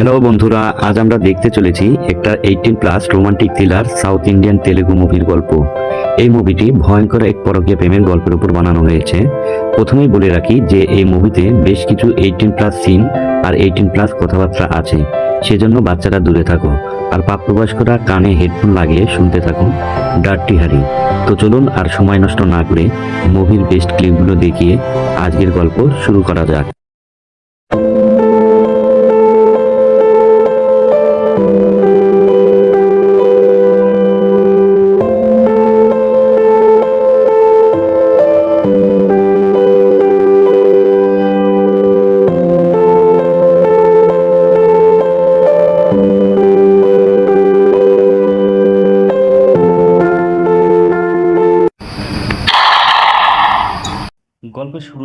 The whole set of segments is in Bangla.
হ্যালো বন্ধুরা, আজ আমরা দেখতে চলেছি একটা eighteen plus romantic thriller South Indian Telugu মুভির গল্প। এই মুভিটি ভয়ঙ্কর এক পরকীয় প্রেমের গল্পের উপর বানানো হয়েছে। প্রথমেই বলে রাখি যে এই মুভিতে বেশ কিছু এইটিন প্লাস সিন আর এইটিন প্লাস কথাবার্তা আছে। সেজন্য বাচ্চারা দূরে থাকো আর প্রাপ্তবয়স্করা কানে হেডফোন লাগিয়ে শুনতে থাকুন ডার্টি হারি তো চলুন আর সময় নষ্ট না করে মুভির বেস্ট ক্লিপগুলো দেখিয়ে আজকের গল্প শুরু করা যাক।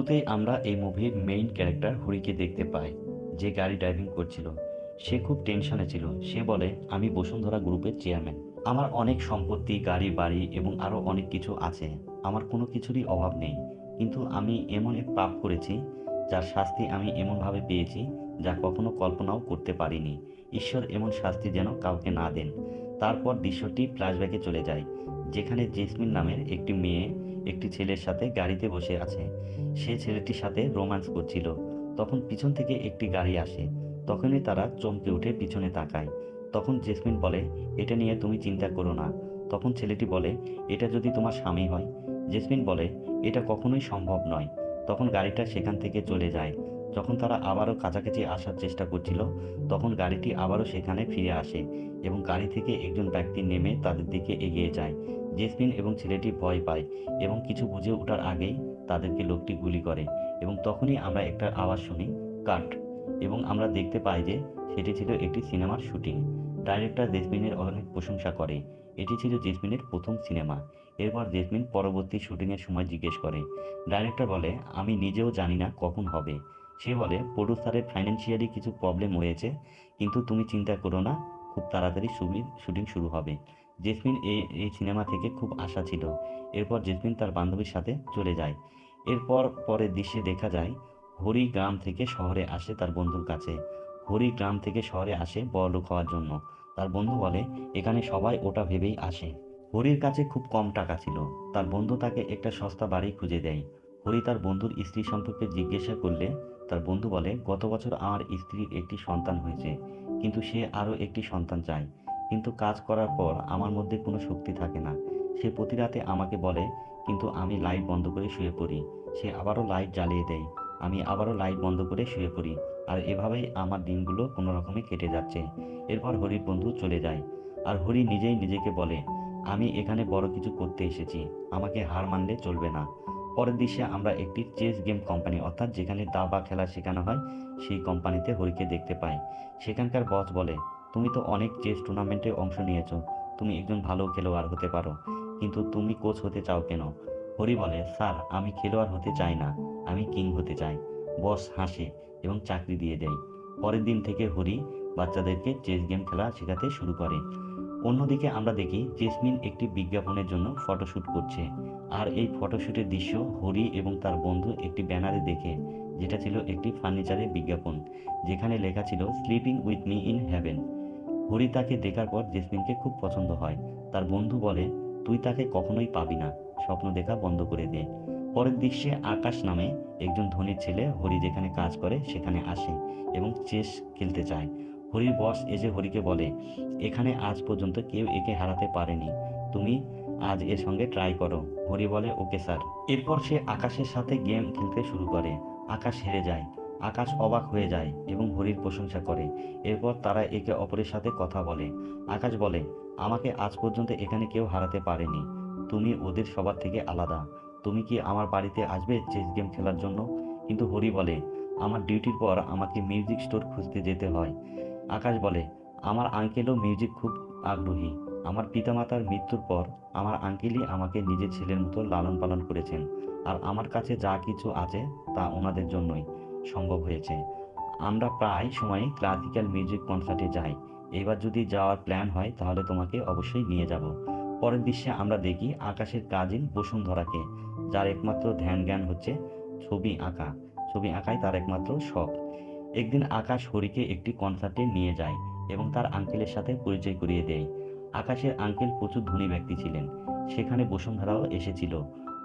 শুরুতেই আমরা এই মুভির মেইন ক্যারেক্টার হরিকে দেখতে পাই, যে গাড়ি ড্রাইভিং করছিল। সে খুব টেনশনে ছিল। সে বলে, আমি বসুন্ধরা গ্রুপের চেয়ারম্যান আমার অনেক সম্পত্তি, গাড়ি, বাড়ি এবং আরও অনেক কিছু আছে। আমার কোনো কিছুরই অভাব নেই। কিন্তু আমি এমন এক পাপ করেছি, যার শাস্তি আমি এমনভাবে পেয়েছি, যা কখনো কল্পনাও করতে পারিনি। ঈশ্বর এমন শাস্তি যেন কাউকে না দেন। তারপর দৃশ্যটি ফ্ল্যাশব্যাকে চলে যায়, যেখানে জেসমিন নামের একটি মেয়ে একটি ছেলের সাথে গাড়িতে বসে আছে। সে ছেলেটির সাথে রোম্যান্স করছিল। তখন পিছন থেকে একটি গাড়ি আসে। তখনই তারা চমকে উঠে পিছনে তাকায়। তখন জেসমিন বলে, এটা নিয়ে তুমি চিন্তা করো না। তখন ছেলেটি বলে, এটা যদি তোমার স্বামী হয়? জেসমিন বলে, এটা কখনোই সম্ভব নয়। তখন গাড়িটা সেখান থেকে চলে যায়। যখন তারা আবারও কাছাকাছি আসার চেষ্টা করছিল, তখন গাড়িটি আবারও সেখানে ফিরে আসে এবং গাড়ি থেকে একজন ব্যক্তি নেমে তাদের দিকে এগিয়ে যায়। জেসমিন এবং ছেলেটি ভয় পায় এবং কিছু বুঝে ওঠার আগেই তাদেরকে লোকটি গুলি করে এবং তখনই আমরা একটা আওয়াজ শুনি, কাট! এবং আমরা দেখতে পাই যে সেটি ছিল একটি সিনেমার শুটিং। ডাইরেক্টর জেসমিনের অনেক প্রশংসা করে। এটি ছিল জেসমিনের প্রথম সিনেমা। এরপর জেসমিন পরবর্তী শুটিংয়ের সময় জিজ্ঞেস করে, ডাইরেক্টর বলে, আমি নিজেও জানি না কখন হবে। সে বলে প্রডিউসারের ফাইন্যান্সিয়ালি কিছু প্রবলেম হয়েছে, কিন্তু তুমি চিন্তা করো না, খুব তাড়াতাড়ি শুটিং শুরু হবে। জেসমিন এই এই সিনেমা থেকে খুব আশা ছিল। এরপর জেসমিন তার বান্ধবীর সাথে চলে যায়। এরপর পরের দৃশ্যে দেখা যায়, হরি গ্রাম থেকে শহরে আসে তার বন্ধুর কাছে। হরি গ্রাম থেকে শহরে আসে বড়লোক হওয়ার জন্য। তার বন্ধু বলে, এখানে সবাই ওটা ভেবেই আসে। হরির কাছে খুব কম টাকা ছিল। তার বন্ধু তাকে একটা সস্তা বাড়ি খুঁজে দেয়। হরি তার বন্ধুর স্ত্রী সম্পর্কে জিজ্ঞাসা করলে, তার বন্ধু বলে, গত বছর আমার স্ত্রীর একটি সন্তান হয়েছে, কিন্তু সে আরও একটি সন্তান চায়। কিন্তু কাজ করার পর আমার মধ্যে কোনো শক্তি থাকে না। সে প্রতি রাতে আমাকে বলে, কিন্তু আমি লাইট বন্ধ করে শুয়ে পড়ি। সে আবারও লাইট জ্বালিয়ে দেয়। আমি আবারও লাইট বন্ধ করে শুয়ে পড়ি। আর এভাবেই আমার দিনগুলো কোনো রকমে কেটে যাচ্ছে। এরপর হরির বন্ধু চলে যায়। আর হরি নিজেই নিজেকে বলে, আমি এখানে বড় কিছু করতে এসেছি। আমাকে হার মানলে চলবে না। পরের দৃশ্যে আমরা একটি চেস গেম কোম্পানি, অর্থাৎ যেখানে দাবা খেলা শেখানো হয়, সেই কোম্পানিতে হরিকে দেখতে পাই। সেখানকার বস বলে তুমি তো অনেক চেস টুর্নামেন্টে অংশ নিয়েছো। তুমি একজন ভালো খেলোয়াড় হতে পারো। কিন্তু তুমি কোচ হতে চাও কেন? হরি বলে, স্যার, আমি খেলোয়াড় হতে চাই না। আমি কিং হতে চাই। বস হাসে এবং চাকরি দিয়ে দেয়। পরের দিন থেকে হরি বাচ্চাদেরকে চেস গেম খেলা শেখাতে শুরু করে। অন্যদিকে আমরা দেখি জেসমিন একটি বিজ্ঞাপনের জন্য ফটোশ্যুট করছে। আর এই ফটোশ্যুটের দৃশ্য হরি এবং তার বন্ধু একটি ব্যানারে দেখে, যেটা ছিল একটি ফার্নিচারের বিজ্ঞাপন, যেখানে লেখা ছিল sleeping with me in heaven Hari তাকে দেখার পর জেসমিনকে খুব পছন্দ হয়। তার বন্ধু বলে, তুই তাকে কখনোই পাবি না। স্বপ্ন দেখা বন্ধ করে দে। পরের দৃশ্যে আকাশ নামে একজন ধনীর ছেলে হরি যেখানে কাজ করে সেখানে আসে এবং চেস খেলতে চায় হরির বস এসে হরিকে বলে, এখানে আজ পর্যন্ত কেউ একে হারাতে পারেনি। তুমি আজ এর সঙ্গে ট্রাই করো। হরি বলে, ওকে স্যার। এরপর সে আকাশের সাথে গেম খেলতে শুরু করে। আকাশ হেরে যায়। আকাশ অবাক হয়ে যায় এবং হরির প্রশংসা করে। এরপর তারা একে অপরের সাথে কথা বলে। আকাশ বলে, আমাকে আজ পর্যন্ত এখানে কেউ হারাতে পারেনি। তুমি ওদের সবার থেকে আলাদা। তুমি কি আমার বাড়িতে আসবে চেস গেম খেলার জন্য? কিন্তু হরি বলে, আমার ডিউটির পর আমাকে মিউজিক স্টোর খুঁজতে যেতে হয়। আকাশ বলে, আমার আঙ্কেলও মিউজিক খুব আগ্রহী। আমার পিতামাতার মৃত্যুর পর আমার আঙ্কেলই আমাকে নিজের ছেলের মতো লালন পালন করেছেন। আর আমার কাছে যা কিছু আছে তা ওনাদের জন্যই। সম্ভব হয়েছে। আমরা প্রায় সময় ক্লাসিক্যাল মিউজিক কনসার্টে যাই। এবার যদি যাওয়ার প্ল্যান হয়, তাহলে তোমাকে অবশ্যই নিয়ে যাব। পরের দৃশ্যে আমরা দেখি আকাশের কাজিন বসুন্ধরাকে, যার একমাত্র ধ্যান জ্ঞান হচ্ছে ছবি আঁকা। ছবি আঁকাই তার একমাত্র শখ। একদিন আকাশ হরিকে একটি কনসার্টে নিয়ে যায় এবং তার আঙ্কেলের সাথে পরিচয় করিয়ে দেয়। আকাশের আঙ্কেল প্রচুর ধনী ব্যক্তি ছিলেন। সেখানে বসুন্ধরাও এসেছিল।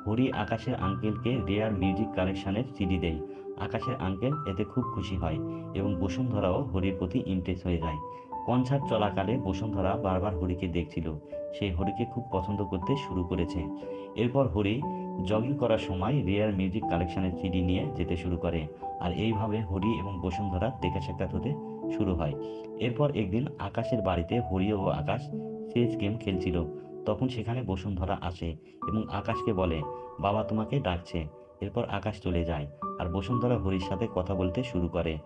হরি আকাশের আঙ্কেলকে রেয়ার মিউজিক কালেকশনের সিডি দেয়। আকাশের আঙ্কেল, এতে খুব খুশি হয় এবং বসুন্ধরাও হরির প্রতি ইমপ্রেস হয়ে যায়। কনসার্ট চলাকালে বসুন্ধরা বারবার হরিকে দেখছিল। সে হরিকে খুব পছন্দ করতে শুরু করেছে। এরপর হরি জগিং করার সময় রেয়ার মিউজিক কালেকশনের সিডি নিয়ে যেতে শুরু করে আর এইভাবে হরি এবং বসুন্ধরা দেখা সাক্ষাৎ হতে শুরু হয়। এরপর একদিন আকাশের বাড়িতে হরি ও আকাশ চেস গেম খেলছিল। তখন সেখানে বসুন্ধরা আসে এবং আকাশকে বলে, বাবা তোমাকে ডাকছে। এরপর আকাশ চলে যায় আর বসুন্ধরা হরির সাথে কথা বলতে শুরু করে।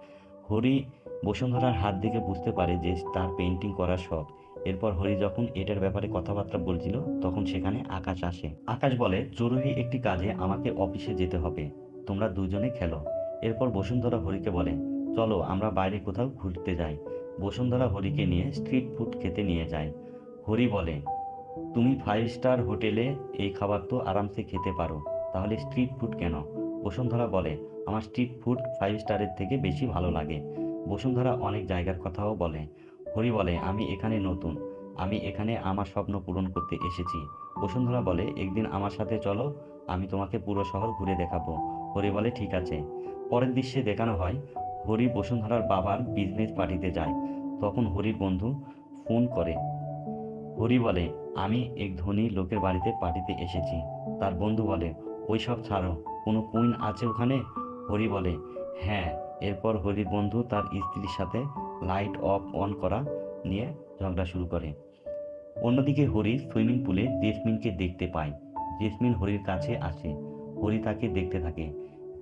হরি বসুন্ধরার হাত দেখে বুঝতে পারে যে তার পেন্টিং করার শখ। এরপর হরি যখন এটার ব্যাপারে কথাবার্তা বলছিল, তখন সেখানে আকাশ আসে। আকাশ বলে, জরুরি একটি কাজে আমাকে অফিসে যেতে হবে। তোমরা দুজনে খেলো। এরপর বসুন্ধরা হরিকে বলে, চলো, আমরা বাইরে কোথাও ঘুরতে যাই। বসুন্ধরা হরিকে নিয়ে স্ট্রিট ফুড খেতে নিয়ে যায়। হরি বলে, তুমি ফাইভ স্টার হোটেলে এই খাবার তো আরামসে খেতে পারো। তাহলে স্ট্রিট ফুড কেন? বসুন্ধরা বলে, আমার স্ট্রিট ফুড ফাইভ স্টারের থেকে বেশি ভালো লাগে। বসুন্ধরা অনেক জায়গার কথাও বলে। হরি বলে, আমি এখানে নতুন। আমি এখানে আমার স্বপ্ন পূরণ করতে এসেছি। বসুন্ধরা বলে, একদিন আমার সাথে চলো, আমি তোমাকে পুরো শহর ঘুরে দেখাবো। হরি বলে, ঠিক আছে। পরের দৃশ্যে দেখানো হয়, হরি বসুন্ধরার বাবার বিজনেস পার্টিতে যায়। তখন হরির বন্ধু ফোন করে। হরি বলে, আমি এক ধনী লোকের বাড়িতে পার্টিতে এসেছি। তার বন্ধু বলে ওই সব ছাড়ো। কোনো কুইন আছে ওখানে? হরি বলে হ্যাঁ। এরপর হরির বন্ধু তার স্ত্রীর সাথে লাইট অফ অন করা নিয়ে ঝগড়া শুরু করে। অন্যদিকে হরি সুইমিং পুলে জেসমিনকে দেখতে পায়। জেসমিন হরির কাছে আসে। হরি তাকে দেখতে থাকে।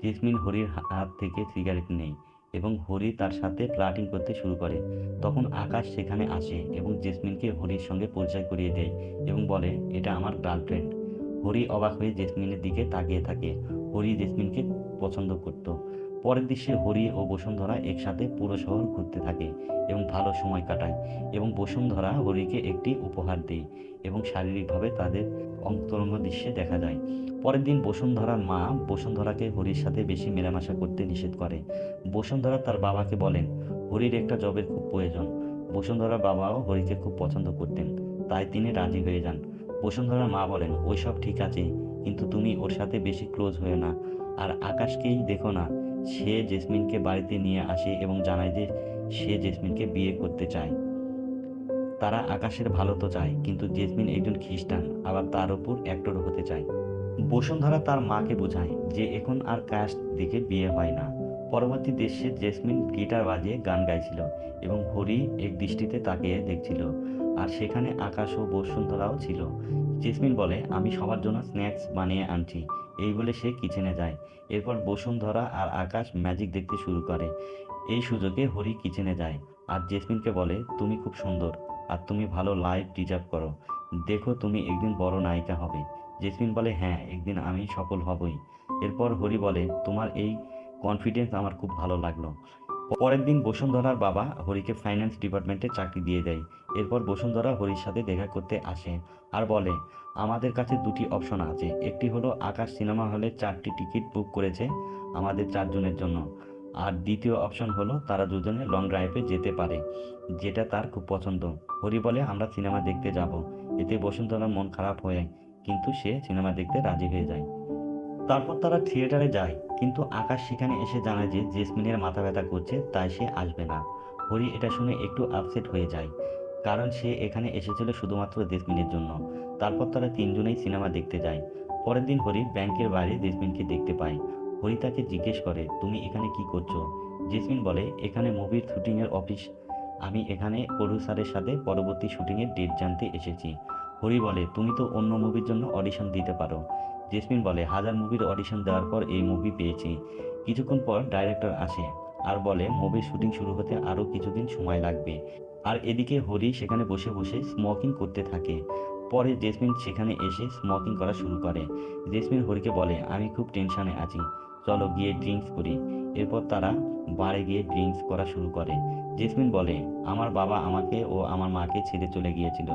জেসমিন হরির হাত থেকে সিগারেট নেই এবং হরি তার সাথে ফ্লার্টিং করতে শুরু করে। তখন আকাশ সেখানে আসে এবং জেসমিনকে হরির সঙ্গে পরিচয় করিয়ে দেয় এবং বলে, এটা আমার গার্লফ্রেন্ড। হরি অবাক হয়ে জেসমিনের দিকে তাকিয়ে থাকে। হরি জেসমিনকে পছন্দ করত। পরের দৃশ্যে হরি ও বসুন্ধরা একসাথে পুরো শহর ঘুরতে থাকে এবং ভালো সময় কাটায় এবং বসুন্ধরা হরিকে একটি উপহার দেয় এবং শারীরিকভাবে তাদের অন্তরঙ্গ দৃশ্যে দেখা যায়। পরের দিন বসুন্ধরার মা বসুন্ধরাকে হরির সাথে বেশি মেলামেশা করতে নিষেধ করে। বসুন্ধরা তার বাবাকে বলেন, হরির একটা জবের খুব প্রয়োজন। বসুন্ধরার বাবাও হরিকে খুব পছন্দ করতেন, তাই তিনি রাজি হয়ে যান। বসুন্ধরার মা বলেন ওইসব ঠিক আছে, কিন্তু তুমি ওর সাথে বেশি ক্লোজ হয়ে না। আর আকাশকেই দেখো না, সে জেসমিনকে বাড়িতে নিয়ে আসে এবং জানায় যে সে জেসমিনকে বিয়ে করতে চায়। তারা আকাশের ভালো তো চায়, কিন্তু জেসমিন একজন খ্রিস্টান, আবার তার উপর অ্যাক্টর হতে চায়। বসুন্ধরা তার মাকে বোঝায় যে এখন আর কাস্ট দিকে বিয়ে হয় না। পরবর্তী দেশে জেসমিন গিটার বাজিয়ে গান গাইছিল এবং হরি এক দৃষ্টিতে তাকিয়ে দেখছিল। আর সেখানে আকাশ ও বসুন্ধরাও ছিল। জেসমিন বলে, আমি সবার জন্য স্ন্যাক্স বানিয়ে আনছি। এই বলে সে কিচেনে যায়। এরপর বসুন্ধরা আর আকাশ ম্যাজিক দেখতে শুরু করে। এই সুযোগে হরি কিচেনে যায়। আর জেসমিনকে বলে, তুমি খুব সুন্দর আর তুমি ভালো লাইফ ডিজার্ভ করো। দেখো তুমি একদিন বড় নায়িকা হবে। জেসমিন বলে হ্যাঁ একদিন আমি সফল হবই। এরপর হরি বলে, তোমার এই কনফিডেন্স আমার খুব ভালো লাগল। পরের দিন বসুন্ধরার বাবা হরিকে ফাইন্যান্স ডিপার্টমেন্টে চাকরি দিয়ে দেয়। এরপর বসুন্ধরা হরির সাথে দেখা করতে আসে আর বলে, আমাদের কাছে দুটি অপশন আছে। একটি হলো আকাশ সিনেমা হলে চারটি টিকিট বুক করেছে আমাদের চারজনের জন্য। আর দ্বিতীয় অপশন হলো তারা দুজনে লং ড্রাইভে যেতে পারে, যেটা তার খুব পছন্দ। হরি বলে, আমরা সিনেমা দেখতে যাব। এতে বসুন্ধরার মন খারাপ হয়ে, কিন্তু সে সিনেমা দেখতে রাজি হয়ে যায়। তারপর তারা থিয়েটারে যায়, কিন্তু আকাশ সেখানে এসে জানায় যে জেসমিনের মাথা ব্যথা করছে, তাই সে আসবে না। হরি এটা শুনে একটু আপসেট হয়ে যায়। কারণ সে এখানে এসেছিল শুধুমাত্র জেসমিনের জন্য। তারপর তারা তিনজনেই সিনেমা দেখতে যায়। পরের দিন হরি ব্যাংকের বাইরে জেসমিনকে দেখতে পায়। হরি তাকে জিজ্ঞেস করে, তুমি এখানে কি করছ? জেসমিন বলে, এখানে মুভির শুটিংয়ের অফিস। আমি এখানে প্রডিউসারের সাথে পরবর্তী শুটিংয়ের ডেট জানতে এসেছি। হরি বলে, তুমি তো অন্য মুভির জন্য অডিশন দিতে পারো। জেসমিন বলে, হাজার মুভির অডিশন দেওয়ার পর এই মুভি পেয়েছি। কিছুক্ষণ পর ডাইরেক্টর আসে। আর বলে, মুভির শুটিং শুরু হতে আরও কিছুদিন সময় লাগবে। আর এদিকে হরি সেখানে বসে বসে স্মোকিং করতে থাকে। পরে জেসমিন সেখানে এসে স্মোকিং করা শুরু করে। জেসমিন হরিকে বলে, আমি খুব টেনশনে আছি। চলো গিয়ে ড্রিঙ্কস করি। এরপর তারা বারে গিয়ে ড্রিঙ্কস করা শুরু করে। জেসমিন বলে, আমার বাবা আমাকে ও আমার মাকে ছেড়ে চলে গিয়েছিল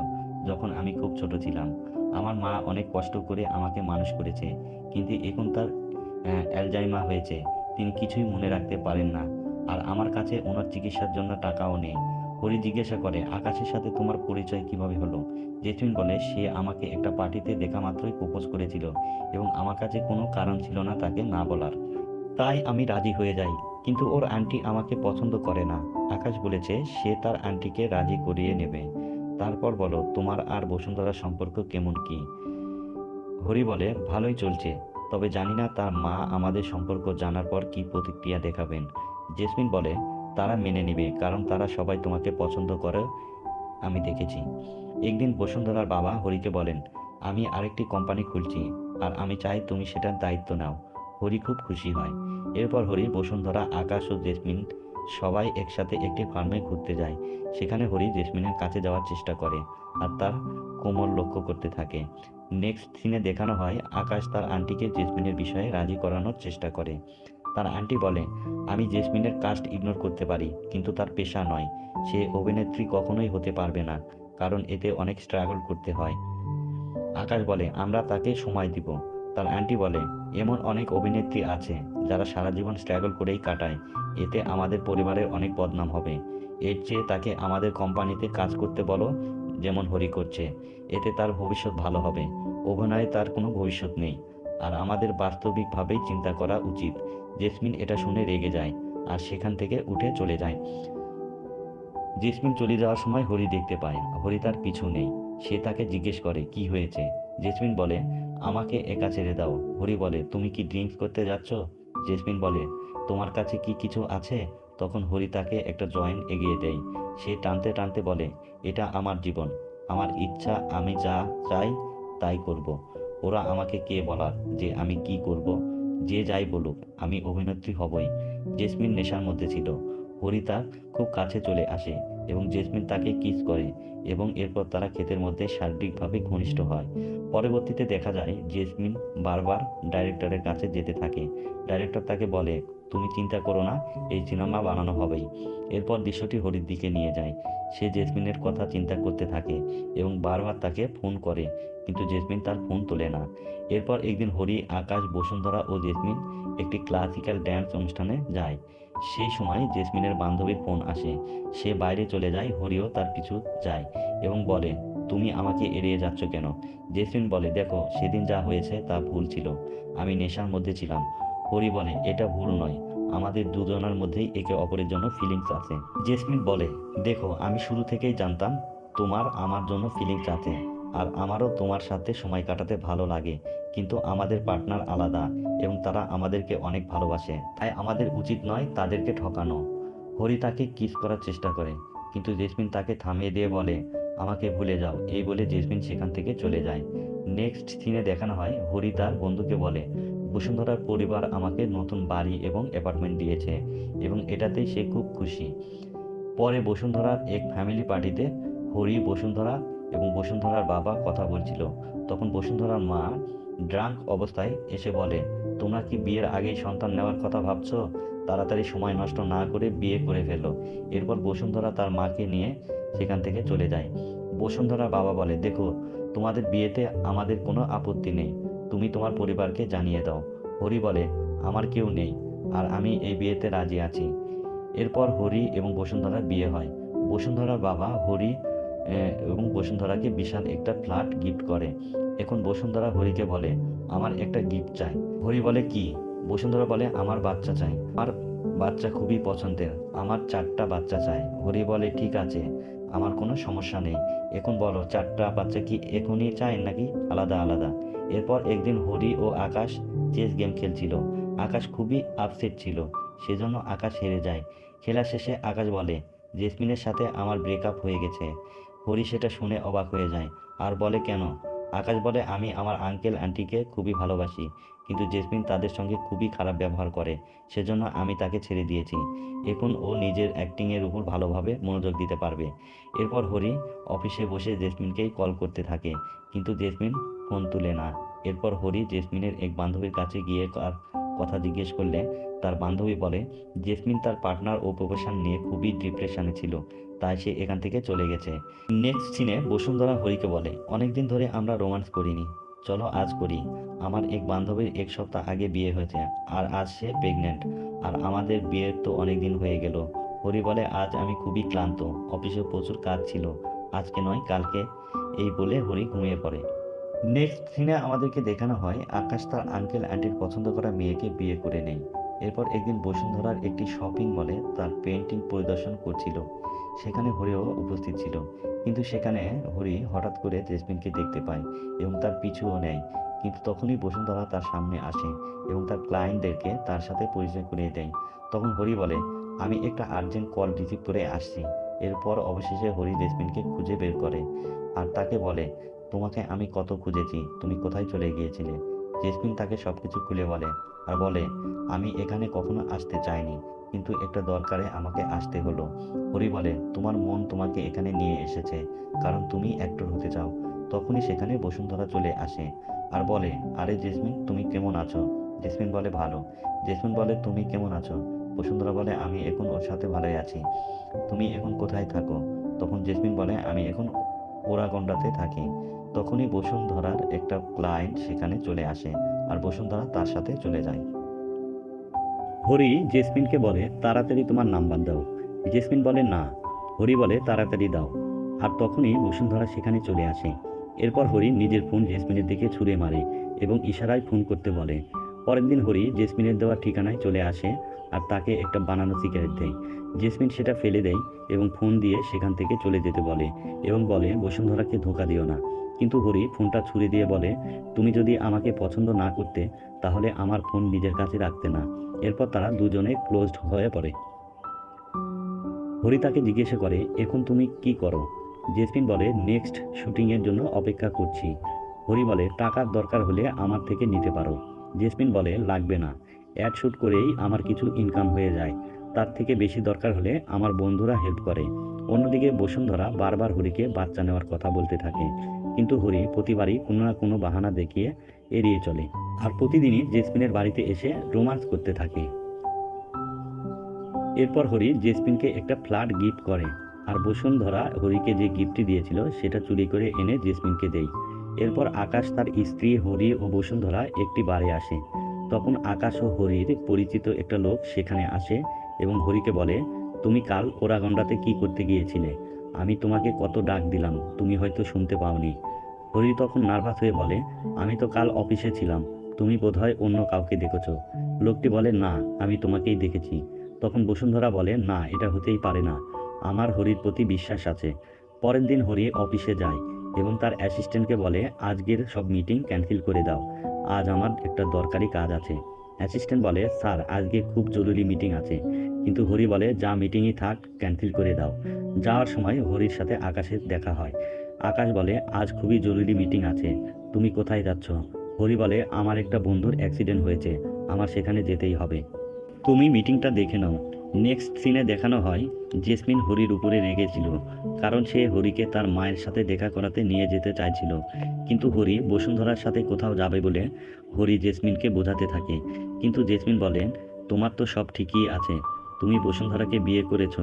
যখন আমি খুব ছোট ছিলাম। আমার মা অনেক কষ্ট করে আমাকে মানুষ করেছে, কিন্তু এখন তার অ্যালজাইমা হয়েছে। তিনি কিছুই মনে রাখতে পারেন না। আর আমার কাছে ওনার চিকিৎসার জন্য টাকাও নেই। হরি জিজ্ঞাসা করে, আকাশের সাথে তোমার পরিচয় কীভাবে হলো? জেসমিন বলে, সে আমাকে একটা পার্টিতে দেখা মাত্রই প্রপোজ করেছিল এবং আমার কাছে কোনো কারণ ছিল না তাকে না বলার। তাই আমি রাজি হয়ে যাই, কিন্তু ওর আন্টি আমাকে পছন্দ করে না। আকাশ বলেছে, সে তার আন্টিকে রাজি করিয়ে নেবে। তারপর বলো, তোমার আর বসুন্ধরার সম্পর্ক কেমন কি? হরি বলে, ভালোই চলছে, তবে জানি না তার মা আমাদের সম্পর্ক জানার পর কি প্রতিক্রিয়া দেখাবেন। জেসমিন বলে তারা মেনে নেবে, কারণ তারা সবাই তোমাকে পছন্দ করে, আমি দেখেছি। একদিন বসুন্ধরার বাবা হরিকে বলেন, আমি আরেকটি কোম্পানি খুলছি, আর আমি চাই তুমি সেটার দায়িত্ব নাও। হরি খুব খুশি হয়। এরপর হরি বসুন্ধরা, আকাশ ও জেসমিন সবাই একসাথে একটি ফার্মে ঘুরতে যায়। সেখানে হরি জেসমিনের কাছে যাওয়ার চেষ্টা করে, আর তার কোমর লক্ষ্য করতে থাকে। নেক্সট সিনে দেখানো হয়, আকাশ তার আন্টিকে জেসমিনের বিষয়ে রাজি করানোর চেষ্টা করে। তার আন্টি বলে আমি জেসমিনের কাস্ট ইগনোর করতে পারি, কিন্তু তার পেশা নয়। সে অভিনেত্রী কখনোই হতে পারবে না, কারণ এতে অনেক স্ট্রাগল করতে হয়। আকাশ বলে, আমরা তাকে সময় দিব। তার আন্টি বলে, এমন অনেক অভিনেত্রী আছে, যারা সারা জীবন স্ট্রাগল করেই কাটায়। এতে আমাদের পরিবারের অনেক বদনাম হবে। এর চেয়ে তাকে আমাদের কোম্পানিতে কাজ করতে বলো, যেমন হরি করছে। এতে তার ভবিষ্যৎ ভালো হবে। অভিনয়ে তার কোনো ভবিষ্যৎ নেই। আর আমাদের বাস্তবিকভাবেই চিন্তা করা উচিত। জেসমিন এটা শুনে রেগে যায় আর সেখান থেকে উঠে চলে যায়। জেসমিন চলে যাওয়ার সময় হরি দেখতে পায়। হরি তার পিছু নেই। সে তাকে জিজ্ঞেস করে, কি হয়েছে? জেসমিন বলে, আমাকে একা ছেড়ে দাও। হরি বলে, তুমি কি ড্রিঙ্কস করতে যাচ্ছ? জেসমিন বলে, তোমার কাছে কি কিছু আছে? তখন হরি তাকে একটা জয়েন্ট এগিয়ে দেয়। সে টানতে টানতে বলে, এটা আমার জীবন। আমার ইচ্ছা, আমি যা চাই তাই করব। ওরা আমাকে কে বলার যে আমি কি করব? যে যাই বলুক, আমি অভিনেত্রী হবই। জেসমিন নেশার মধ্যে ছিল। হরি তার খুব কাছে চলে আসে এবং জেসমিন তাকে কিস করে এবং এরপর তারা ক্ষেতের মধ্যে শারীরিকভাবে ঘনিষ্ঠ হয়। পরবর্তীতে দেখা যায়, জেসমিন বারবার ডাইরেক্টরের কাছে যেতে থাকে। ডাইরেক্টর তাকে বলে তুমি চিন্তা করো না, এই সিনেমা বানানো হবেই। এরপর দৃশ্যটি হরির দিকে নিয়ে যায়। সে জেসমিনের কথা চিন্তা করতে থাকে এবং বারবার তাকে ফোন করে, কিন্তু জেসমিন তার ফোন তোলে না। এরপর একদিন হরি, আকাশ, বসুন্ধরা ও জেসমিন একটি ক্লাসিক্যাল ড্যান্স অনুষ্ঠানে যায়। সেই সময় জেসমিনের বান্ধবীর ফোন আসে। সে বাইরে চলে যায়, হরিও তার পিছু যায় এবং বলে, তুমি আমাকে এড়িয়ে যাচ্ছ কেন? জেসমিন বলে, দেখো, সেদিন যা হয়েছে তা ভুল ছিল। আমি নেশার মধ্যে ছিলাম। হরি বলে, এটা ভুল নয়। আমাদের দুজনের মধ্যেই একে অপরের জন্য ফিলিংস আছে। জেসমিন বলে, দেখো, আমি শুরু থেকেই জানতাম তোমার আমার জন্য ফিলিংস আছে আর আমারও তোমার সাথে সময় কাটাতে ভালো লাগে। কিন্তু আমাদের পার্টনার আলাদা এবং তারা আমাদেরকে অনেক ভালোবাসে। তাই আমাদের উচিত নয় তাদেরকে ঠকানো। হরি তাকে কিস করার চেষ্টা করে, কিন্তু জেসমিন তাকে থামিয়ে দিয়ে বলে, আমাকে ভুলে যাও। এই বলে জেসমিন সেখান থেকে চলে যায়। নেক্সট সিনে দেখানো হয়, হরি তার বন্ধুকে বলে বসুন্ধরার পরিবার আমাকে নতুন বাড়ি এবং অ্যাপার্টমেন্ট দিয়েছে এবং এটাতেই সে খুব খুশি। পরে বসুন্ধরার এক ফ্যামিলি পার্টিতে হরি বসুন্ধরা এবং বসুন্ধরার বাবা কথা বলছিল। তখন বসুন্ধরার মা ড্রাঙ্ক অবস্থায় এসে বলে, তোমরা কি বিয়ের আগেই সন্তান নেওয়ার কথা ভাবছ? তাড়াতাড়ি সময় নষ্ট না করে বিয়ে করে ফেলো। এরপর বসুন্ধরা তার মাকে নিয়ে সেখান থেকে চলে যায়। বসুন্ধরা বাবা বলে, দেখো, তোমাদের বিয়েতে আমাদের কোনো আপত্তি নেই। তুমি তোমার পরিবারকে জানিয়ে দাও। হরি বলে, আমার কেউ নেই, আর আমি এই বিয়েতে রাজি আছি। এরপর হরি এবং বসুন্ধরার বিয়ে হয়। বসুন্ধরার বাবা হরি এবং বসুন্ধরাকে বিশাল একটা ফ্ল্যাট গিফট করে। এখন বসুন্ধরা হরিকে বলে, আমার একটা গিফট চাই। হরি বলে, কি? বসুন্ধরা বলে, আমার বাচ্চা চাই। আমার বাচ্চা খুবই পছন্দের, আমার চারটা বাচ্চা চাই। হরি বলে, ঠিক আছে, আমার কোনো সমস্যা নেই। এখন বলো, চারটা বাচ্চা কি এখনই চাই নাকি আলাদা আলাদা? এরপর একদিন হরি ও আকাশ চেস গেম খেলছিল। আকাশ খুবই আপসেট ছিল, সেজন্য আকাশ হেরে যায়। খেলা শেষে আকাশ বলে, জেসমিনের সাথে আমার ব্রেকআপ হয়ে গেছে। হরি সেটা শুনে অবাক হয়ে যায়। আর বলে কেন? আকাশ বলে, আমি আমার আঙ্কেল আন্টিকে খুবই ভালোবাসি, কিন্তু জেসমিন তাদের সঙ্গে খুবই খারাপ ব্যবহার করে, সেজন্য আমি তাকে ছেড়ে দিয়েছি। এখন ও নিজের অ্যাক্টিংয়ের উপর ভালোভাবে মনোযোগ দিতে পারবে। এরপর হরি অফিসে বসে জেসমিনকেই কল করতে থাকে, কিন্তু জেসমিন ফোন তুলে না। এরপর হরি জেসমিনের এক বান্ধবীর কাছে গিয়ে তার কথা জিজ্ঞেস করলে, তার বান্ধবী বলে, জেসমিন তার পার্টনার ও প্রফেশন নিয়ে খুবই ডিপ্রেশনে ছিল, তাই সে এখান থেকে চলে গেছে। নেক্সট সিনে বসুন্ধরা হরিকে বলে, অনেকদিন ধরে আমরা রোমান্স করিনি। চলো আজ করি। আমার এক বান্ধবীর এক সপ্তাহ আগে বিয়ে হয়েছে, আর আজ সে প্রেগনেন্ট আর আমাদের বিয়ের তো অনেক দিন হয়ে গেল। হরি বলে, আজ আমি খুবই ক্লান্ত, অফিসে প্রচুর কাজ ছিল, আজকে নয়, কালকে। এই বলে হরি ঘুমিয়ে পড়ে। নেক্সট সিনে আমাদেরকে দেখানো হয়, আকাশ তার আঙ্কেল আন্টির পছন্দ করা মেয়েকে বিয়ে করে নেয় এরপর একদিন বসুন্ধরার একটি শপিং মলে তার পেন্টিং পরিদর্শন করছিল। সেখানে হরিও উপস্থিত ছিল। কিন্তু সেখানে হরি হঠাৎ করে জেসমিনকে দেখতে পায় এবং তার পিছুও নেয়। কিন্তু তখনই বসুন্ধরা তার সামনে আসে এবং তার ক্লায়েন্টদেরকে তার সাথে পরিচয় করিয়ে দেয়। তখন হরি বলে, আমি একটা আর্জেন্ট কল রিসিভ করে আসছি। এরপর অবশেষে হরি জেসমিনকে খুঁজে বের করে আর তাকে বলে তোমাকে আমি কত খুঁজেছি, তুমি কোথায় চলে গিয়েছিলে? জেসমিন তাকে সব কিছু খুলে বলে আর বলে, আমি এখানে কখনো আসতে চাইনি, কিন্তু একটা দরকারে আমাকে আসতে হলো। হরি বলে, তোমার মন তোমাকে এখানে নিয়ে এসেছে, কারণ তুমি অ্যাক্টর হতে চাও। তখনই সেখানে বসুন্ধরা চলে আসে আর বলে, আরে জেসমিন, তুমি কেমন আছো? জেসমিন বলে, ভালো। জেসমিন বলে, তুমি কেমন আছো? বসুন্ধরা বলে, আমি এখন ওর সাথে ভালোই আছি। তুমি এখন কোথায় থাকো? তখন জেসমিন বলে, আমি এখন ওরাগন্ডাতে থাকি। তখনই বসুন্ধরার একটা ক্লায়েন্ট সেখানে চলে আসে আর বসুন্ধরা তার সাথে চলে যায়। হরি জেসমিনকে বলে, তাড়াতাড়ি তোমার নাম্বার দাও। জেসমিন বলে, না। হরি বলে, তাড়াতাড়ি দাও। আর তখনই বসুন্ধরা সেখানে চলে আসে। এরপর হরি নিজের ফোন জেসমিনের দিকে ছুঁড়ে মারে এবং ইশারায় ফোন করতে বলে। পরের দিন হরি জেসমিনের দেওয়া ঠিকানায় চলে আসে আর তাকে একটা বানানো সিগারেট দেয়। জেসমিন সেটা ফেলে দেয় এবং ফোন দিয়ে সেখান থেকে চলে যেতে বলে এবং বলে, বসুন্ধরাকে ধোকা দিও না। কিন্তু হরি ফোনটা ছুঁড়ে দিয়ে বলে, তুমি যদি আমাকে পছন্দ না করতে, তাহলে আমার ফোন নিজের কাছে রাখতে না। এরপর তারা দুজনে ক্লোজড হয়ে পড়ে। হরি তাকে জিজ্ঞাসা করে, এখন তুমি কি করো? জেসমিন বলে, নেক্সট শুটিংয়ের জন্য অপেক্ষা করছি। হরি বলে, টাকার দরকার হলে আমার থেকে নিতে পারো। জেসমিন বলে, লাগবে না। অ্যাড শ্যুট করেই আমার কিছু ইনকাম হয়ে যায়। তার থেকে বেশি দরকার হলে আমার বন্ধুরা হেল্প করে। অন্যদিকে বসুন্ধরা বারবার হরিকে বাচ্চা নেওয়ার কথা বলতে থাকে। কিন্তু হরি প্রতিবারই কোনো না কোনো বাহানা দেখিয়ে এড়িয়ে চলে। আর প্রতিদিনই জেসমিনের বাড়িতে এসে রোমান্স করতে থাকে। এরপর হরি জেসমিনকে একটা ফ্ল্যাট গিফট করে। আর বসুন্ধরা হরিকে যে গিফটটি দিয়েছিল, সেটা চুরি করে এনে জেসমিনকে দেয়। এরপর আকাশ তার স্ত্রী হরি ও বসুন্ধরা একটি বারে আসে। তখন আকাশ ও হরির পরিচিত একটা লোক সেখানে আসে এবং হরিকে বলে তুমি কাল ওরাগন্ডাতে কি করতে গিয়েছিলে? আমি তোমাকে কত ডাক দিলাম, তুমি হয়তো শুনতে পাওনি। হরি তখন নার্ভাস হয়ে বলে, আমি তো কাল অফিসে ছিলাম, তুমি বোধহয় অন্য কাউকে দেখেছ। লোকটি বলে, না, আমি তোমাকেই দেখেছি। তখন বসুন্ধরা বলে, না, এটা হতেই পারে না। আমার হরির প্রতি বিশ্বাস আছে। পরের দিন হরি অফিসে যায় এবং তার অ্যাসিস্ট্যান্টকে বলে, আজকের সব মিটিং ক্যান্সেল করে দাও। আজ আমার একটা দরকারি কাজ আছে। অ্যাসিস্ট্যান্ট বলে, স্যার, আজকে খুব জরুরি মিটিং আছে। কিন্তু হরি বলে, যা মিটিংই থাক, ক্যান্সেল করে দাও। যাওয়ার সময় হরির সাথে আকাশের দেখা হয়। আকাশ বলে, আজ খুবই জরুরি মিটিং আছে। তুমি কোথায় যাচ্ছ? হরি বলে, আমার একটা বন্ধুর অ্যাক্সিডেন্ট হয়েছে। আমার সেখানে যেতেই হবে। তুমি মিটিংটা দেখে নাও। নেক্সট সিনে দেখানো হয় জেসমিন হরির উপরে রেগেছিল, কারণ সে হরিকে তার মায়ের সাথে দেখা করাতে নিয়ে যেতে চাইছিল। কিন্তু হরি বসুন্ধরার সাথে কোথাও যাবে বলে হরি জেসমিনকে বোঝাতে থাকে। কিন্তু জেসমিন বলেন তোমার তো সব ঠিকই আছে, তুমি বসুন্ধরাকে বিয়ে করেছ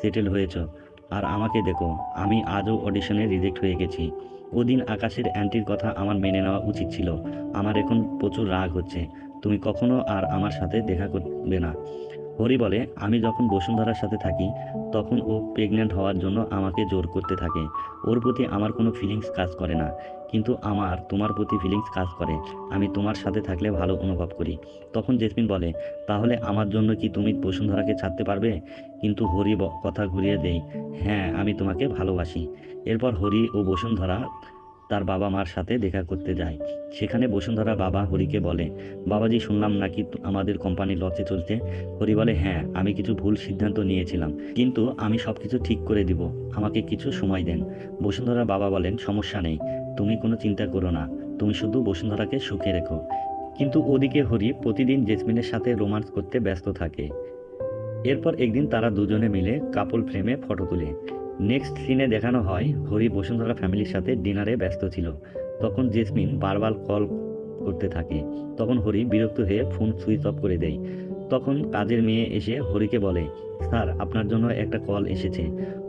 সেটেল হয়েছো। আর আমাকে দেখো, আমি আজও অডিশনে রিজেক্ট হয়ে গেছি। ওদিন আকাশের অ্যান্টির কথা আমার মেনে নেওয়া উচিত ছিল। আমার এখন প্রচুর রাগ হচ্ছে। তুমি কখনো আর আমার সাথে দেখা করবে না। হরি বলে, আমি যখন বসুন্ধরার সাথে থাকি, তখন ও প্রেগনেন্ট হওয়ার জন্য আমাকে জোর করতে থাকে। ওর প্রতি আমার কোনো ফিলিংস কাজ করে না। কিন্তু আমার, তোমার প্রতি ফিলিংস কাজ করে। আমি তোমার সাথে থাকলে ভালো অনুভব করি। তখন জেসমিন বলে, তাহলে আমার জন্য কি তুমি বসুন্ধরাকে ছাড়তে পারবে? কিন্তু হরি কথা ঘুরিয়ে দেই হ্যাঁ আমি তোমাকে ভালোবাসি। এরপর হরি ও বসুন্ধরা তার বাবা মার সাথে দেখা করতে যায়। সেখানে বসুন্ধরা বাবা হরিকে বলে, বাবাজি, শুনলাম নাকি আমাদের কোম্পানি লসে চলছে? হরি বলে হ্যাঁ আমি কিছু ভুল সিদ্ধান্ত নিয়েছিলাম, কিন্তু আমি সব কিছু ঠিক করে দিব, আমাকে কিছু সময় দেন। বসুন্ধরা বাবা বলেন, সমস্যা নেই, তুমি কোনো চিন্তা করো না, তুমি শুধু বসুন্ধরাকে সুখে রেখো। কিন্তু ওদিকে হরি প্রতিদিন জেসমিনের সাথে রোমান্স করতে ব্যস্ত থাকে। এরপর একদিন তারা দুজনে মিলে কাপল ফ্রেমে ফটো তুলে। নেক্সট সিনে দেখানো হয়, হরি বসুন্ধরা ফ্যামিলির সাথে ডিনারে ব্যস্ত ছিল। তখন জেসমিন বারবার কল করতে থাকে। তখন হরি বিরক্ত হয়ে ফোন সুইচ অফ করে দেয়। তখন কাজের মেয়ে এসে হরিকে বলে, স্যার, আপনার জন্য একটা কল এসেছে।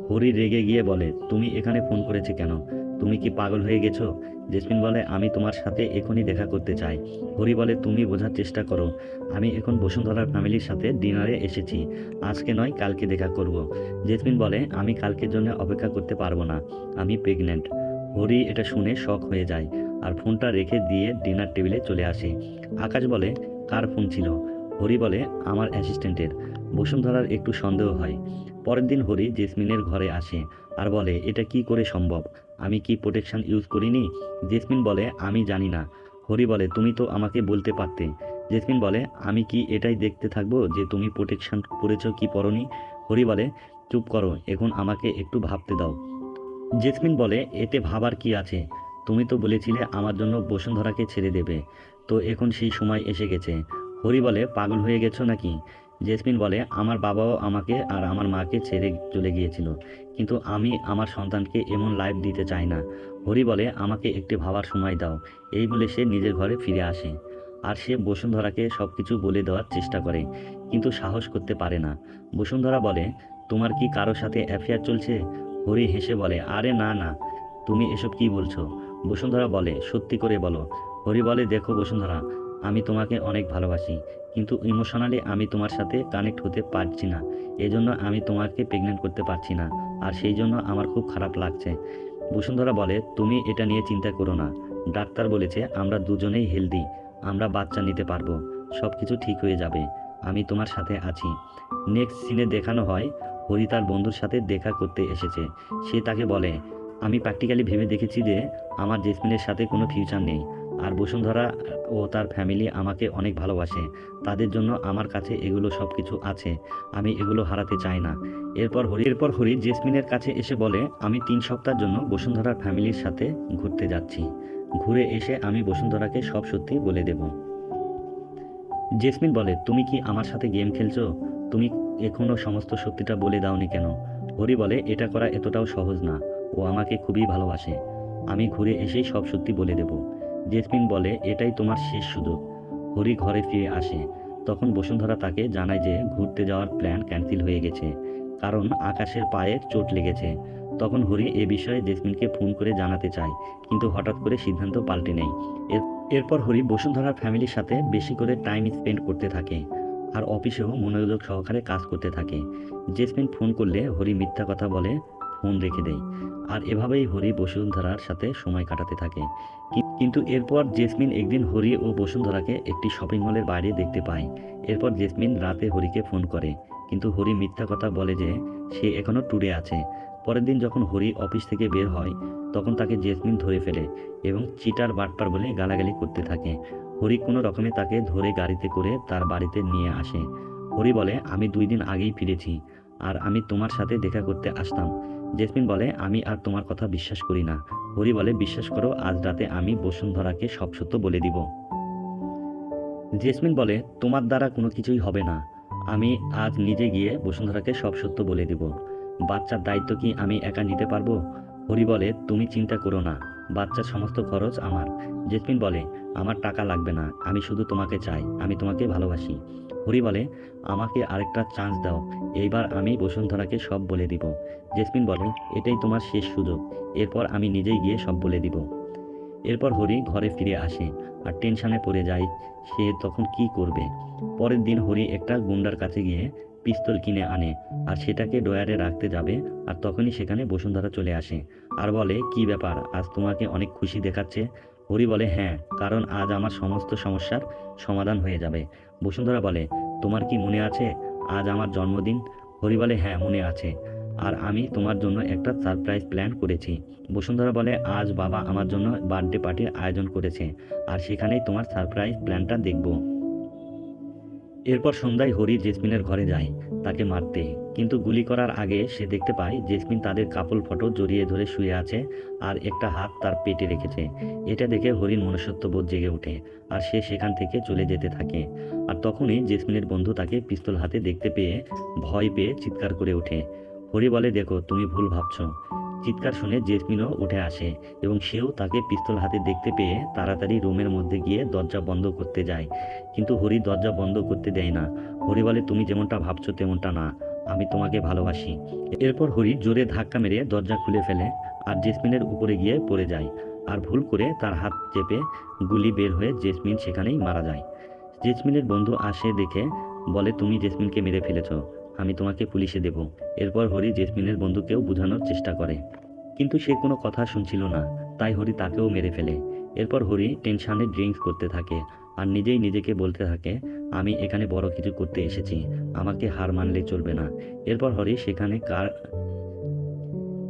হরি রেগে গিয়ে বলে, তুমি এখানে ফোন করেছে কেন? তুমি কি পাগল হয়ে গেছো? জেসমিন বলে, আমি তোমার সাথে এখনই দেখা করতে চাই। হরি বলে, তুমি বোঝার চেষ্টা করো। আমি এখন বসুন্ধরার ফ্যামিলির সাথে ডিনারে এসেছি। আজকে নয়, কালকে দেখা করব। জেসমিন বলে, আমি কালকের জন্য অপেক্ষা করতে পারব না। আমি প্রেগনেন্ট হরি এটা শুনে শখ হয়ে যায় আর ফোনটা রেখে দিয়ে ডিনার টেবিলে চলে আসে। আকাশ বলে, কার ফোন ছিল? হরি বলে, আমার অ্যাসিস্ট্যান্টের বসুন্ধরার একটু সন্দেহ হয়। পরের দিন হরি জেসমিনের ঘরে আসে আর বলে, এটা কি করে সম্ভব? আমি কি প্রোটেকশন ইউজ করিনি? জেসমিন বলে, আমি জানি না। হরি বলে, তুমি তো আমাকে বলতে পারতে। জেসমিন বলে, আমি কি এটাই দেখতে থাকব যে তুমি প্রোটেকশন পরেছো কি পরনি হরি বলে, চুপ করো, এখন আমাকে একটু ভাবতে দাও। জেসমিন বলে, এতে ভাবার কি আছে? তুমি তো বলেছিলে আমার জন্য বসুন্ধরাকে ছেড়ে দেবে। তো এখন সেই সময় এসে গেছে। হরি বলে, পাগল হয়ে গেছো নাকি? জেসমিন বলে, আমার বাবাও আমাকে আর আমার মাকে ছেড়ে চলে গিয়েছিল, কিন্তু আমি আমার সন্তানকে এমন লাইফ দিতে চাই না। হরি বলে, আমাকে একটি ভাবার সময় দাও। এই বলে সে নিজের ঘরে ফিরে আসে। আর সে বসুন্ধরাকে সব কিছু বলে দেওয়ার চেষ্টা করে, কিন্তু সাহস করতে পারে না। বসুন্ধরা বলে, তোমার কি কারোর সাথে অ্যাফেয়ার চলছে? হরি হেসে বলে, আরে না না। তুমি এসব কি বলছো? বসুন্ধরা বলে, সত্যি করে বলো। হরি বলে, দেখো বসুন্ধরা, আমি তোমাকে অনেক ভালোবাসি। কিন্তু ইমোশনালি আমি তোমার সাথে কানেক্ট হতে পারছি না। এজন্য আমি তোমাকে প্রেগনেন্ট করতে পারছি না। আর সেই জন্য আমার খুব খারাপ লাগছে। বসুন্ধরা বলে, তুমি এটা নিয়ে চিন্তা করো না। ডাক্তার বলেছে আমরা দুজনেই হেলদি আমরা বাচ্চা নিতে পারব। সব কিছু ঠিক হয়ে যাবে। আমি তোমার সাথে আছি। নেক্সট সিনে দেখানো হয়, হরি তার বন্ধুর সাথে দেখা করতে এসেছে। সে তাকে বলে, আমি প্র্যাকটিক্যালি ভেবে দেখেছি যে আমার জেসমিনের সাথে কোনো ফিউচার নেই। আর বসুন্ধরা ও তার ফ্যামিলি আমাকে অনেক ভালোবাসে। তাদের জন্য আমার কাছে এগুলো সব কিছু আছে। আমি এগুলো হারাতে চাই না। এরপর হরি এরপর হরি জেসমিনের কাছে এসে বলে, আমি তিন সপ্তাহের জন্য বসুন্ধরার ফ্যামিলির সাথে ঘুরতে যাচ্ছি। ঘুরে এসে আমি বসুন্ধরাকে সব সত্যি বলে দেব। জেসমিন বলে, তুমি কি আমার সাথে গেম খেলছো? তুমি এখনও সমস্ত সত্যিটা বলে দাওনি কেন? হরি বলে, এটা করা এতটাও সহজ না। ও আমাকে খুবই ভালোবাসে। আমি ঘুরে এসেই সব সত্যি বলে দেব। জেসমিন বলে, এটাই তোমার শেষ সুযোগ। হরি ঘরে ফিরে আসে। তখন বসুন্ধরা তাকে জানায় যে ঘুরতে যাওয়ার প্ল্যান ক্যান্সেল হয়ে গেছে, কারণ আকাশের পায়ে চোট লেগেছে। তখন হরি এ বিষয়ে জেসমিনকে ফোন করে জানাতে চায়, কিন্তু হঠাৎ করে সিদ্ধান্ত পাল্টে এর- এরপর হরি বসুন্ধরার ফ্যামিলির সাথে বেশি করে টাইম স্পেন্ড করতে থাকে আর অফিসেও মনোযোগ সহকারে কাজ করতে থাকে। জেসমিন ফোন করলে হরি মিথ্যা কথা বলে ফোন রেখে দেয় আর এভাবেই হরি বসুন্ধরার সাথে সময় কাটাতে থাকে। কিন্তু এরপর জেসমিন একদিন হরি ও বসুন্ধরাকে একটি শপিং মলের বাইরে দেখতে পায়। এরপর জেসমিন রাতে হরিকে ফোন করে। কিন্তু হরি মিথ্যা কথা বলে যে সে এখনও ট্যুরে আছে। পরের দিন যখন হরি অফিস থেকে বের হয়, তখন তাকে জেসমিন ধরে ফেলে এবং চিটার বাটপার বলে গালাগালি করতে থাকে। হরি কোনো রকমে তাকে ধরে গাড়িতে করে তার বাড়িতে নিয়ে আসে। হরি বলে, আমি দুই দিন আগেই ফিরেছি। আর আমি তোমার সাথে দেখা করতে আসতাম। জেসমিন বলে, আমি আর তোমার কথা বিশ্বাস করি না। হরি বলে, বিশ্বাস করো, আজ রাতে আমি বসুন্ধরাকে সব সত্য বলে দিব। জেসমিন বলে, তোমার দ্বারা কোনো কিছুই হবে না। আমি আজ নিজে গিয়ে বসুন্ধরাকে সব সত্য বলে দিব। বাচ্চার দায়িত্ব কি আমি একা নিতে পারব? হরি বলে, তুমি চিন্তা করো না। বাচ্চার সমস্ত খরচ আমার। জেসমিন বলে, আমার টাকা লাগবে না। আমি শুধু তোমাকে চাই। আমি তোমাকে ভালোবাসি। হরি বলে, আমাকে আরেকটা চান্স দাও। এইবার আমি বসুন্ধরাকে সব বলে দিব। জেসমিন বলে, এটাই তোমার শেষ সুযোগ। এরপর আমি নিজেই গিয়ে সব বলে দিব। এরপর হরি ঘরে ফিরে আসে আর টেনশানে পড়ে যায়, সে তখন কি করবে? পরের দিন হরি একটা গুন্ডার কাছে গিয়ে পিস্তল কিনে আনে আর সেটাকে ডয়ারে রাখতে যাবে আর তখনই সেখানে বসুন্ধরা চলে আসে। আর বলে, কি ব্যাপার? আজ তোমাকে অনেক খুশি দেখাচ্ছে? হরি বলে হ্যাঁ কারণ আজ আমার সমস্ত সমস্যার সমাধান হয়ে যাবে। বসুন্ধরা বলে, তোমার কি মনে আছে? আজ আমার জন্মদিন? হরি বলে হ্যাঁ মনে আছে। আর আমি তোমার জন্য একটা সারপ্রাইজ প্ল্যান করেছি। বসুন্ধরা বলে, আজ বাবা আমার জন্য বার্থডে পার্টির আয়োজন করেছে, আর সেখানেই তোমার সারপ্রাইজ প্ল্যানটা দেখব। এরপর সন্ধ্যায় হরি জেসমিনের ঘরে যায় তাকে মারতে। কিন্তু গুলি করার আগে সে দেখতে পায়, জেসমিন তাদের কাপল ফটো জড়িয়ে ধরে শুয়ে আছে আর একটা হাত তার পেটে রেখেছে। এটা দেখে হরির মনুষ্যত্ববোধ জেগে ওঠে আর সে সেখান থেকে চলে যেতে থাকে। আর তখনই জেসমিনের বন্ধু তাকে পিস্তল হাতে দেখতে পেয়ে ভয় পেয়ে চিৎকার করে ওঠে। হরি বলে, দেখো, তুমি ভুল ভাবছ। চিৎকার শুনে জেসমিনও উঠে আসে এবং সেও তাকে পিস্তল হাতে দেখতে পেয়ে তাড়াতাড়ি রুমের মধ্যে গিয়ে দরজা বন্ধ করতে যায়। কিন্তু হরি দরজা বন্ধ করতে দেয় না। হরি বলে, তুমি যেমনটা ভাবছ তেমনটা না। আমি তোমাকে ভালোবাসি। এরপর হরি জোরে ধাক্কা মেরে দরজা খুলে ফেলে আর জেসমিনের উপরে গিয়ে পড়ে যায় আর ভুল করে তার হাত চেপে গুলি বের হয়ে জেসমিন সেখানেই মারা যায়। জেসমিনের বন্ধু আসে দেখে বলে, তুমি জেসমিনকে মেরে ফেলেছ। আমি তোমাকে পুলিশে দেব। এরপর হরি জেসমিনের বন্ধুকেও বোঝানোর চেষ্টা করে। কিন্তু সে কোনো কথা শুনছিল না। তাই হরি তাকেও মেরে ফেলে। এরপর হরি টেনশানে ড্রিঙ্কস করতে থাকে আর নিজেই নিজেকে বলতে থাকে, আমি এখানে বড় কিছু করতে এসেছি। আমাকে হার মানলে চলবে না। এরপর হরি সেখানে কার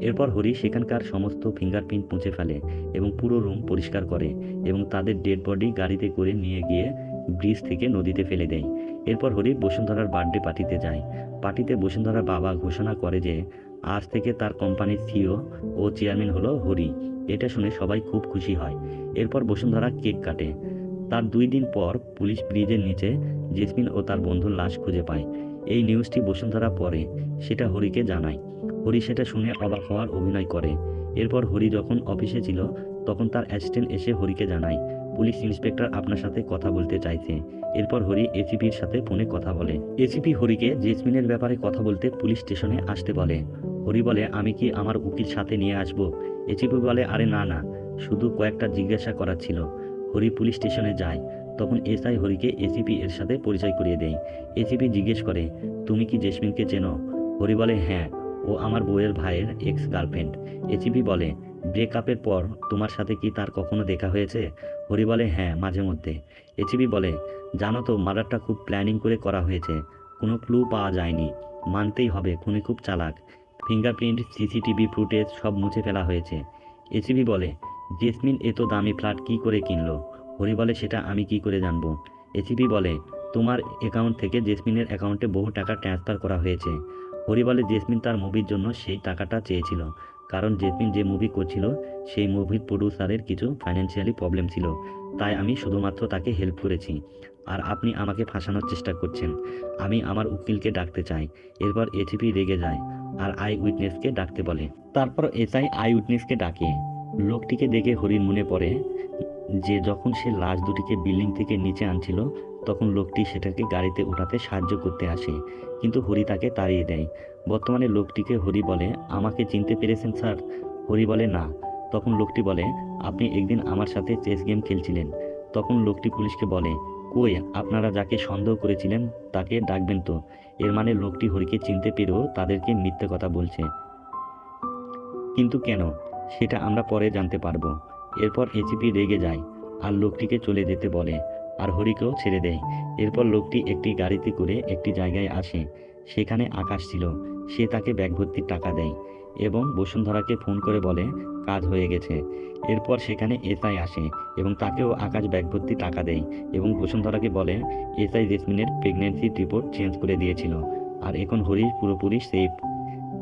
এরপর হরি সেখানকার সমস্ত ফিঙ্গারপ্রিন্ট মুছে ফেলে এবং পুরো রুম পরিষ্কার করে এবং তাদের ডেড বডি গাড়িতে করে নিয়ে গিয়ে ব্রিজ থেকে নদীতে ফেলে দেয়। এরপর হরি বসুন্ধরার বার্থডে পার্টিতে যায়। পার্টিতে বসুন্ধরার বাবা ঘোষণা করে যে, আজ থেকে তার কোম্পানির সিও ও চেয়ারম্যান হলো হরি। এটা শুনে সবাই খুব খুশি হয়। এরপর বসুন্ধরা কেক কাটে। তার দুই দিন পর পুলিশ ব্রিজের নিচে জেসমিন ও তার বন্ধুর লাশ খুঁজে পায়। এই নিউজটি বসুন্ধরা পরে সেটা হরিকে জানায়। হরি সেটা শুনে অবাক হওয়ার অভিনয় করে। এরপর হরি যখন অফিসে ছিল, তখন তার অ্যাসিস্ট্যান্ট এসে হরিকে জানায় পুলিশ ইন্সপেক্টর আপনার সাথে কথা বলতে চাইছে। এরপর হরি এসিপির সাথে ফোনে কথা বলে। এসিপি হরিকে জেসমিনের ব্যাপারে কথা বলতে পুলিশ স্টেশনে আসতে বলে। হরি বলে, আমি কি আমার উকিল সাথে নিয়ে আসব? এসিপি বলে, আরে না না, শুধু কয়েকটা জিজ্ঞাসা করার ছিল। হরি পুলিশ স্টেশনে যায়। তখন এসআই হরিকে এসিপি এর সাথে পরিচয় করিয়ে দেয়। এসিপি জিজ্ঞেস করে, তুমি কি জেসমিনকে চেনো? হরি বলে হ্যাঁ ও আমার বউয়ের ভাইয়ের এক্স গার্লফ্রেন্ড এসিপি বলে, ব্রেকআপের পর তোমার সাথে কি তার কখনো দেখা হয়েছে? হরি বলে হ্যাঁ মাঝে মধ্যে। এসিপি বলে, জানো তো, মার্ডারটা খুব প্ল্যানিং করে করা হয়েছে। কোনো ক্লু পাওয়া যায়নি। মানতেই হবে, খুনি খুব চালাক। ফিঙ্গারপ্রিন্ট, সিসিটিভি ফুটেজ সব মুছে ফেলা হয়েছে। এসিবি বলে, জেসমিন এত দামি ফ্ল্যাট কী করে কিনলো? হরি বলে, সেটা আমি কি করে জানব? এসিবি বলে, তোমার অ্যাকাউন্ট থেকে জেসমিনের অ্যাকাউন্টে বহু টাকা ট্রান্সফার করা হয়েছে। হরি বলে, জেসমিন তার মুভির জন্য সেই টাকাটা চেয়েছিল। কারণ জেসমিন যে মুভি করছিল, সেই মুভির প্রডিউসারের কিছু ফাইন্যান্সিয়ালি প্রবলেম ছিল। তাই আমি শুধুমাত্র তাকে হেল্প করেছি। আর আপনি আমাকে ফাঁসানোর চেষ্টা করছেন। আমি আমার উকিলকে ডাকতে চাই। এরপর এসিপি রেগে যায় আর আই উইটনেসকে ডাকতে বলে। তারপর এসআই আই উইটনেসকে ডাকে। লোকটিকে দেখে হরির মনে পড়ে যে যখন সে লাশ দুটিকে বিল্ডিং থেকে নিচে আনছিল, তখন লোকটি সেটাকে গাড়িতে ওঠাতে সাহায্য করতে আসে। কিন্তু হরি তাকে তাড়িয়ে দেয়। বর্তমানে লোকটিকে হরি বলে, আমাকে চিনতে পেরেছেন, স্যার? হরি বলে, না। তখন লোকটি বলে, আপনি একদিন আমার সাথে চেস গেম খেলছিলেন। তখন লোকটি পুলিশকে বলে, কই, আপনারা যাকে সন্দেহ করেছিলেন তাকে ডাকবেন তো। এর মানে লোকটি হরিকে চিনতে পেরেও তাদেরকে মিথ্যে কথা বলছে। কিন্তু কেন? সেটা আমরা পরে জানতে পারব। এরপর এসিপি রেগে যায় আর লোকটিকে চলে যেতে বলে আর হরিকেও ছেড়ে দেয়। এরপর লোকটি একটি গাড়িতে করে একটি জায়গায় আসে। সেখানে আকাশ ছিল। সে তাকে ব্যাগ ভর্তি টাকা দেয় এবং বসুন্ধরাকে ফোন করে বলে, কাজ হয়ে গেছে। এরপর সেখানে এসআই আসে এবং তাকেও আকাশ ব্যাগ ভর্তি টাকা দেয় এবং বসুন্ধরাকে বলে, এসআই জেসমিনের প্রেগনেন্সি রিপোর্ট চেঞ্জ করে দিয়েছিল আর এখন হরি পুরোপুরি সেফ।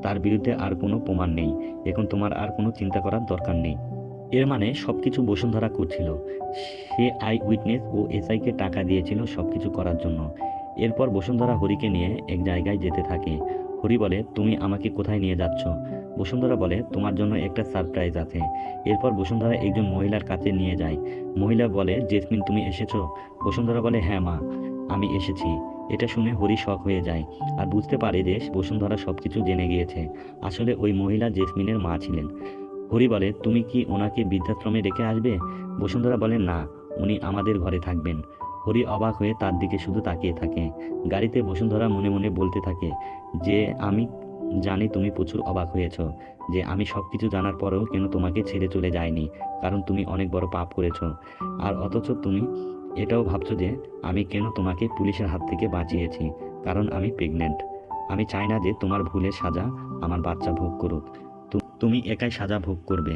তার বিরুদ্ধে আর কোনো প্রমাণ নেই। এখন তোমার আর কোনো চিন্তা করার দরকার নেই। এর মানে সব কিছু বসুন্ধরা করছিল। সে আই উইটনেস ও এসআইকে টাকা দিয়েছিল সব কিছু করার জন্য। এরপর বসুন্ধরা হরিকে নিয়ে এক জায়গায় যেতে থাকে। হরি বলে, তুমি আমাকে কোথায় নিয়ে যাচ্ছ? বসুন্ধরা বলে, তোমার জন্য একটা সারপ্রাইজ আছে। এরপর বসুন্ধরা একজন মহিলার কাছে নিয়ে যায়। মহিলা বলে, জেসমিন, তুমি এসেছ? বসুন্ধরা বলে হ্যাঁ মা, আমি এসেছি। এটা শুনে হরি শখ হয়ে যায়। আর বুঝতে পারে যে, বসুন্ধরা সব কিছু জেনে গিয়েছে। আসলে ওই মহিলা জেসমিনের মা ছিলেন। হরি বলে, তুমি কি ওনাকে বৃদ্ধাশ্রমে রেখে আসবে? বসুন্ধরা বলে, না, উনি আমাদের ঘরে থাকবেন। হরি অবাক হয়ে তার দিকে শুধু তাকিয়ে থাকে। গাড়িতে বসুন্ধরা মনে মনে বলতে থাকে যে আমি জানি তুমি প্রচুর অবাক হয়েছ, যে আমি সব কিছু জানার পরেও কেন তোমাকে ছেড়ে চলে যায়নি কারণ তুমি অনেক বড় পাপ করেছ। আর অথচ তুমি এটাও ভাবছ যে আমি কেন তোমাকে পুলিশের হাত থেকে বাঁচিয়েছি, কারণ আমি প্রেগনেন্ট আমি চাই না যে তোমার ভুলের সাজা আমার বাচ্চা ভোগ করুক। তুমি একাই সাজা ভোগ করবে,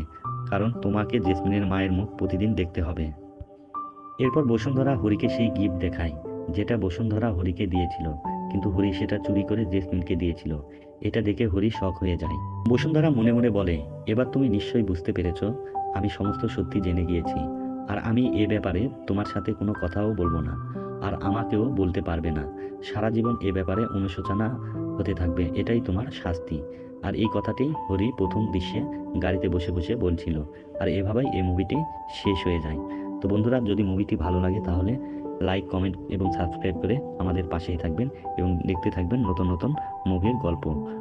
কারণ তোমাকে জেসমিনের মায়ের মুখ প্রতিদিন দেখতে হবে। এরপর বসুন্ধরা হরিকে সেই গিফট দেখায়, যেটা বসুন্ধরা হরিকে দিয়েছিল। কিন্তু হরি সেটা চুরি করে জেসমিনকে দিয়েছিল। এটা দেখে হরি শখ হয়ে যায়। বসুন্ধরা মনে মনে বলে, এবার তুমি নিশ্চয়ই বুঝতে পেরেছ, আমি সমস্ত সত্যি জেনে গিয়েছি। আর আমি এ ব্যাপারে তোমার সাথে কোনো কথাও বলব না। আর আমাকেও বলতে পারবে না। সারা জীবন এ ব্যাপারে অনুশোচনা হতে থাকবে, এটাই তোমার শাস্তি। আর এই কথাটি হরি প্রথম দৃশ্যে গাড়িতে বসে বসে বলছিল, আর এভাবেই এই মুভিটি শেষ হয়ে যায়। তো বন্ধুরা, যদি মুভিটি ভালো লাগে তাহলে লাইক কমেন্ট এবং সাবস্ক্রাইব করে আমাদের পাশেই থাকবেন এবং দেখতে থাকবেন নতুন নতুন মুভির গল্প।